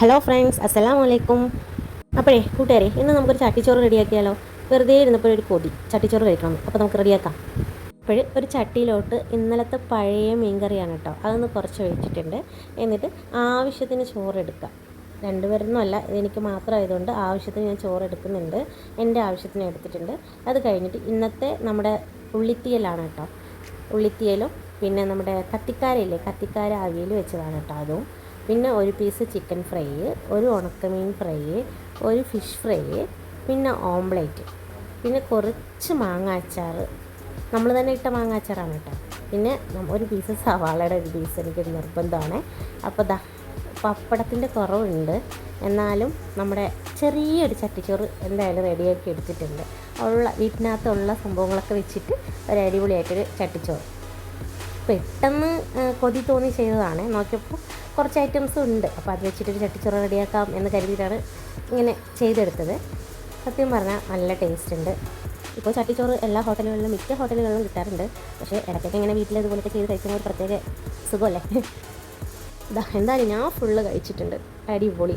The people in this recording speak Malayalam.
ഹലോ ഫ്രണ്ട്സ് അസ്സലാമു വലൈക്കും അപ്പോഴേ കൂട്ടുകാരെ ഇന്ന് നമുക്കൊരു ചട്ടിച്ചോറ് റെഡിയാക്കിയാലോ? വെറുതെ ഇരുന്നപ്പോൾ ഒരു കൊതി. ചട്ടിച്ചോറ് കഴിക്കണം അപ്പോൾ നമുക്ക് റെഡിയാക്കാം അപ്പോൾ ഒരു ചട്ടിയിലോട്ട് ഇന്നലത്തെ പഴയ മീൻകറിയാണ് കേട്ടോ. അതൊന്ന് കുറച്ച് ഒഴിച്ചിട്ടുണ്ട്. എന്നിട്ട് ആവശ്യത്തിന് ചോറ് എടുക്കാം രണ്ടുപേരൊന്നും അല്ല. ഇതെനിക്ക് മാത്രമായതുകൊണ്ട് ആവശ്യത്തിന് ഞാൻ ചോറ് എടുക്കുന്നുണ്ട് എന്റെ ആവശ്യത്തിന് എടുത്തിട്ടുണ്ട്. അത് കഴിഞ്ഞിട്ട് ഇന്നത്തെ നമ്മുടെ ഉള്ളിത്തീയലാണ് കേട്ടോ. ഉള്ളിത്തീയലും പിന്നെ നമ്മുടെ കത്തിക്കാരയില്ലേ? കത്തിക്കാര അവിയൽ വെച്ചതാണ് കേട്ടോ. അതും പിന്നെ ഒരു പീസ് ചിക്കൻ ഫ്രൈ ഒരു ഉണക്കമീൻ ഫ്രൈ ഒരു ഫിഷ് ഫ്രൈ പിന്നെ ഓംപ്ലേറ്റ് പിന്നെ കുറച്ച് മാങ്ങ അച്ചാർ നമ്മൾ തന്നെ ഇട്ട മാങ്ങ അച്ചാറാണ് കേട്ടോ. പിന്നെ ഒരു പീസ് സവാളയുടെ ഒരു പീസ് എനിക്ക് നിർബന്ധമാണ്. അപ്പോൾ ദാ പപ്പടത്തിന്റെ കുറവുണ്ട്. എന്നാലും നമ്മുടെ ചെറിയൊരു ചട്ടിച്ചോറ് എന്തായാലും റെഡിയാക്കി എടുത്തിട്ടുണ്ട്. ഉള്ള വീട്ടിനകത്തുള്ള സംഭവങ്ങളൊക്കെ വെച്ചിട്ട് ഒരു അടിപൊളിയായിട്ടൊരു ചട്ടിച്ചോറ്. പെട്ടെന്ന് കൊതി തോന്നി ചെയ്തതാണ്. നോക്കിയപ്പോൾ കുറച്ച് ഐറ്റംസ് ഉണ്ട്. അപ്പോൾ അത് വെച്ചിട്ടൊരു ചട്ടിച്ചോറ് റെഡിയാക്കാം എന്ന് കരുതിയിട്ടാണ് ഇങ്ങനെ ചെയ്തെടുത്തത്. സത്യം പറഞ്ഞാൽ നല്ല ടേസ്റ്റ് ഉണ്ട്. ഇപ്പോൾ ചട്ടിച്ചോറ് എല്ലാ ഹോട്ടലുകളിലും മിക്ക ഹോട്ടലുകളിലും കിട്ടാറുണ്ട്. പക്ഷേ ഇടയ്ക്കൊക്കെ ഇങ്ങനെ വീട്ടിൽ ഇതുപോലൊക്കെ ചെയ്ത് കഴിക്കുന്ന ഒരു പ്രത്യേക സുഖമല്ലേ? എന്തായാലും ഞാൻ ഫുള്ള് കഴിച്ചിട്ടുണ്ട്. അടിപൊളി.